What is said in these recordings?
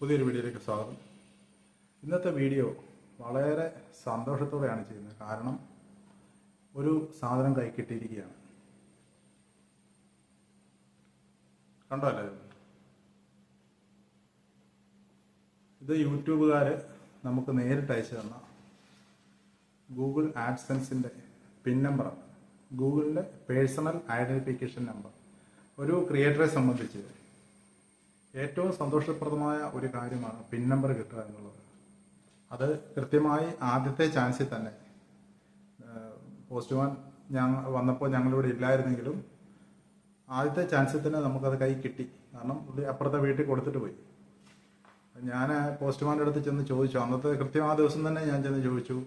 പുതിയൊരു വീഡിയോയിലേക്ക് സ്വാഗതം. ഇന്നത്തെ വീഡിയോ വളരെ സന്തോഷത്തോടെയാണ് ചെയ്യുന്നത്. കാരണം ഒരു സാധനം കൈ കിട്ടിയിരിക്കുകയാണ്. കണ്ടോ അല്ലേ? ഇത്? യൂട്യൂബുകാർ നമുക്ക് നേരിട്ട് അയച്ചു തന്ന ഗൂഗിൾ ആഡ്സെൻസിന്റെ പിൻ നമ്പറാണ്. ഗൂഗിളിന്റെ പേഴ്സണൽ ഐഡന്റിഫിക്കേഷൻ നമ്പർ. ഒരു ക്രിയേറ്ററെ സംബന്ധിച്ച് ഏറ്റവും സന്തോഷപ്രദമായ ഒരു കാര്യമാണ് പിൻ നമ്പർ കിട്ടുക എന്നുള്ളത്. അത് കൃത്യമായി ആദ്യത്തെ ചാൻസിൽ തന്നെ. പോസ്റ്റ്മാൻ ഞങ്ങൾ വന്നപ്പോൾ ഞങ്ങളിവിടെ ഇല്ലായിരുന്നെങ്കിലും ആദ്യത്തെ ചാൻസിൽ തന്നെ നമുക്കത് കൈ കിട്ടി. കാരണം പുള്ളി അപ്പുറത്തെ വീട്ടിൽ കൊടുത്തിട്ട് പോയി. ഞാൻ പോസ്റ്റ്മാന്റെ അടുത്ത് ചെന്ന് ചോദിച്ചു. അന്നത്തെ കൃത്യം ആ ദിവസം തന്നെ ഞാൻ ചെന്ന് ചോദിച്ചു.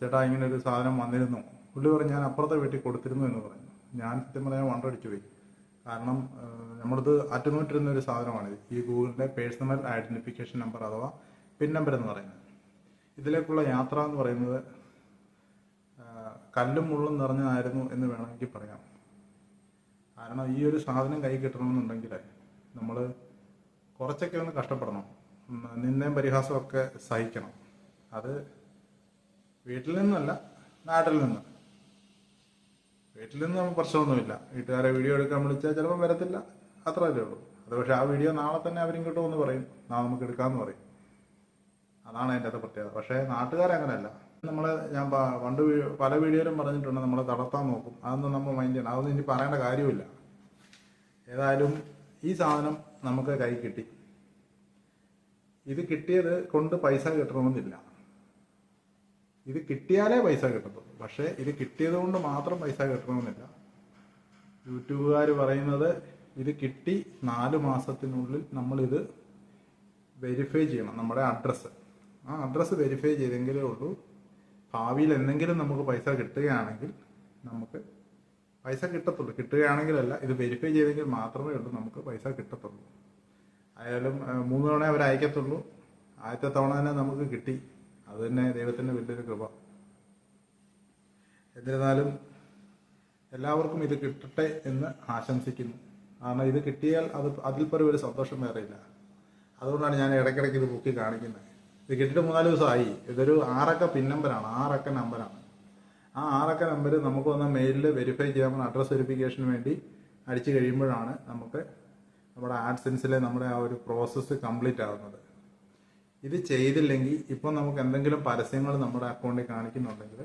ചേട്ടാ ഇങ്ങനെ ഒരു സാധനം വന്നിരുന്നു. പുള്ളി പറഞ്ഞു ഞാൻ അപ്പുറത്തെ വീട്ടിൽ കൊടുത്തിരുന്നു എന്ന് പറഞ്ഞു. ഞാൻ സത്യം പറയാൻ വണ്ടടിച്ചു പോയി. കാരണം നമ്മളിത് അറ്റുനൂറ്റിരുന്ന ഒരു സാധനമാണ്. ഈ ഗൂഗിളിന്റെ പേഴ്സണൽ ഐഡന്റിഫിക്കേഷൻ നമ്പർ അഥവാ പിൻ നമ്പർ എന്ന് പറയുന്നത്. ഇതിലേക്കുള്ള യാത്ര എന്ന് പറയുന്നത് കല്ലും മുള്ളും നിറഞ്ഞതായിരുന്നു എന്ന് വേണമെങ്കിൽ പറയാം. കാരണം ഈ ഒരു സാധനം കൈ കിട്ടണമെന്നുണ്ടെങ്കിൽ നമ്മൾ കുറച്ചൊക്കെ ഒന്ന് കഷ്ടപ്പെടണം. നിന്നയും പരിഹാസമൊക്കെ സഹിക്കണം. അത് വീട്ടിൽ നിന്നല്ല നാട്ടിൽ നിന്ന്. വീട്ടിൽ നിന്ന് നമുക്ക് പ്രശ്നമൊന്നുമില്ല. വീട്ടുകാരെ വീഡിയോ എടുക്കാൻ വിളിച്ചാൽ ചിലപ്പോൾ വരത്തില്ല. അത്രയല്ലേ ഉള്ളൂ. അത് പക്ഷേ ആ വീഡിയോ നാളെ തന്നെ അവരും കിട്ടുമെന്ന് പറയും. നാളെ നമുക്ക് എടുക്കാമെന്ന് പറയും. അതാണ് അതിന്റെ അത് പ്രത്യേകത. പക്ഷേ നാട്ടുകാരങ്ങനെയല്ല നമ്മൾ ഞാൻ പണ്ട് പല വീഡിയോയിലും പറഞ്ഞിട്ടുണ്ട് നമ്മളെ തളർത്താൻ നോക്കും. അതൊന്നും നമ്മൾ മൈൻഡ് ചെയ്യണം അതൊന്നും ഇനി പറയേണ്ട കാര്യമില്ല. ഏതായാലും ഈ സാധനം നമുക്ക് കൈ കിട്ടി. ഇത് കിട്ടിയത് കൊണ്ട് പൈസ കിട്ടണമെന്നില്ല. ഇത് കിട്ടിയാലേ പൈസ കിട്ടത്തുള്ളൂ. പക്ഷേ ഇത് കിട്ടിയത് കൊണ്ട് മാത്രം പൈസ കിട്ടണമെന്നില്ല. യൂട്യൂബുകാർ പറയുന്നത് ഇത് കിട്ടി നാല് മാസത്തിനുള്ളിൽ നമ്മളിത് വെരിഫൈ ചെയ്യണം നമ്മുടെ അഡ്രസ്സ് ആ അഡ്രസ്സ് വെരിഫൈ ചെയ്തെങ്കിലേ ഉള്ളൂ. ഭാവിയിൽ എന്തെങ്കിലും നമുക്ക് പൈസ കിട്ടുകയാണെങ്കിൽ നമുക്ക് പൈസ കിട്ടത്തുള്ളൂ. കിട്ടുകയാണെങ്കിലല്ല ഇത് വെരിഫൈ ചെയ്തെങ്കിൽ മാത്രമേ ഉള്ളൂ നമുക്ക് പൈസ കിട്ടത്തുള്ളൂ. ആയാലും മൂന്ന് തവണ അവർ അയക്കത്തുള്ളൂ. ആദ്യത്തെ തവണ തന്നെ നമുക്ക് കിട്ടി. അത് തന്നെ ദൈവത്തിന്റെ വലിയൊരു കൃപ. എന്നിരുന്നാലും എല്ലാവർക്കും ഇത് കിട്ടട്ടെ എന്ന് ആശംസിക്കുന്നു. കാരണം ഇത് കിട്ടിയാൽ അത് അതിൽ പരം ഒരു സന്തോഷം വേറെയില്ല. അതുകൊണ്ടാണ് ഞാൻ ഇടയ്ക്കിടയ്ക്ക് ഇത് ബുക്കി കാണിക്കുന്നത്. ഇത് കിട്ടിയിട്ട് മൂന്നാൽ ദിവസമായി. ഇതൊരു ആറക്ക പിൻ നമ്പറാണ് ആറക്ക നമ്പറാണ് ആ ആറക്ക നമ്പർ നമുക്ക് വന്ന മെയിലിൽ വെരിഫൈ ചെയ്യാൻ അഡ്രസ് വെരിഫിക്കേഷന് വേണ്ടി അടിച്ചു കഴിയുമ്പോഴാണ് നമുക്ക് നമ്മുടെ ആഡ്സെൻസിലെ നമ്മുടെ ആ ഒരു പ്രോസസ്സ് കംപ്ലീറ്റ് ആകുന്നത് ഇത് ചെയ്തില്ലെങ്കിൽ ഇപ്പം നമുക്ക് എന്തെങ്കിലും പരസ്യങ്ങൾ നമ്മുടെ അക്കൗണ്ടിൽ കാണിക്കുന്നുണ്ടെങ്കിൽ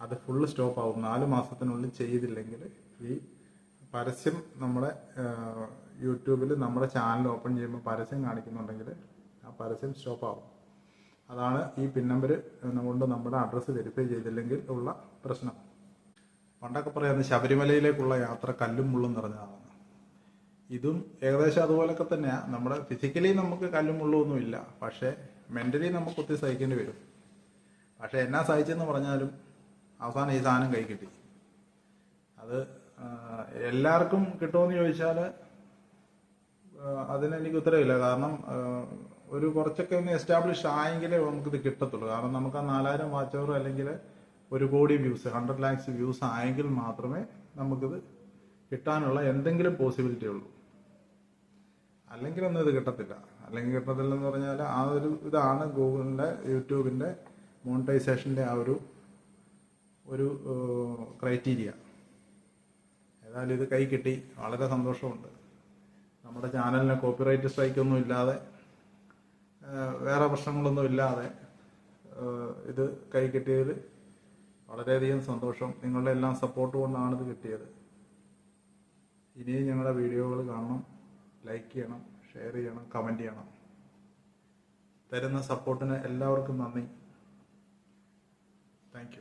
അത് ഫുള്ള് സ്റ്റോപ്പ് ആവും. നാല് മാസത്തിനുള്ളിൽ ചെയ്തില്ലെങ്കിൽ ഈ പരസ്യം നമ്മുടെ യൂട്യൂബിൽ നമ്മുടെ ചാനൽ ഓപ്പൺ ചെയ്യുമ്പോൾ പരസ്യം കാണിക്കുന്നുണ്ടെങ്കിൽ ആ പരസ്യം സ്റ്റോപ്പ് ആവും. അതാണ് ഈ പിൻ നമ്പർ കൊണ്ട് നമ്മുടെ അഡ്രസ്സ് വെരിഫൈ ചെയ്തില്ലെങ്കിൽ ഉള്ള പ്രശ്നം. പണ്ടൊക്കെ പറയുന്നത് ശബരിമലയിലേക്കുള്ള യാത്ര കല്ലും മുള്ളും നിറഞ്ഞതാണ്. ഇതും ഏകദേശം അതുപോലൊക്കെ തന്നെയാണ് നമ്മുടെ ഫിസിക്കലി നമുക്ക് കല്ലും മുള്ളും ഒന്നും ഇല്ല. പക്ഷേ മെന്റലി നമുക്ക് ഒത്തിരി സഹിക്കേണ്ടി വരും. പക്ഷേ എന്നാ സഹിച്ചെന്ന് പറഞ്ഞാലും അവസാനം ഈ സാധനം കൈ കിട്ടി. അത് എല്ലാവർക്കും കിട്ടുമെന്ന് ചോദിച്ചാൽ അതിന് എനിക്ക് ഉത്തരവില്ല. കാരണം ഒരു കുറച്ചൊക്കെ ഒന്ന് എസ്റ്റാബ്ലിഷ് ആയെങ്കിലേ നമുക്കിത് കിട്ടത്തുള്ളൂ. കാരണം നമുക്ക് ആ നാലായിരം വാച്ച് അവർ അല്ലെങ്കിൽ ഒരു കോടി വ്യൂസ് ഹൺഡ്രഡ് ലാക്സ് വ്യൂസ് ആയെങ്കിൽ മാത്രമേ നമുക്കിത് കിട്ടാനുള്ള എന്തെങ്കിലും പോസിബിലിറ്റി ഉള്ളൂ. അല്ലെങ്കിൽ ഒന്നും ഇത് കിട്ടത്തില്ല. അല്ലെങ്കിൽ കിട്ടത്തില്ലെന്ന് പറഞ്ഞാൽ ആ ഒരു ഇതാണ് ഗൂഗിളിന്റെ യൂട്യൂബിന്റെ മോണിറ്റൈസേഷന്റെ ആ ഒരു ഒരു ക്രൈറ്റീരിയ ഏതായാലും ഇത് കൈ കിട്ടി. വളരെ സന്തോഷമുണ്ട്. നമ്മുടെ ചാനലിന് കോപ്പിറൈറ്റ് സ്ട്രൈക്ക് ഒന്നും ഇല്ലാതെ വേറെ പ്രശ്നങ്ങളൊന്നും ഇല്ലാതെ ഇത് കൈ കിട്ടിയതിൽ വളരെയധികം സന്തോഷം. നിങ്ങളുടെ എല്ലാം സപ്പോർട്ട് കൊണ്ടാണ് ഇത് കിട്ടിയത്. ഇനിയും ഞങ്ങളുടെ വീഡിയോകൾ കാണണം. ലൈക്ക് ചെയ്യണം ഷെയർ ചെയ്യണം കമന്റ് ചെയ്യണം. തരുന്ന സപ്പോർട്ടിന് എല്ലാവർക്കും നന്ദി. താങ്ക്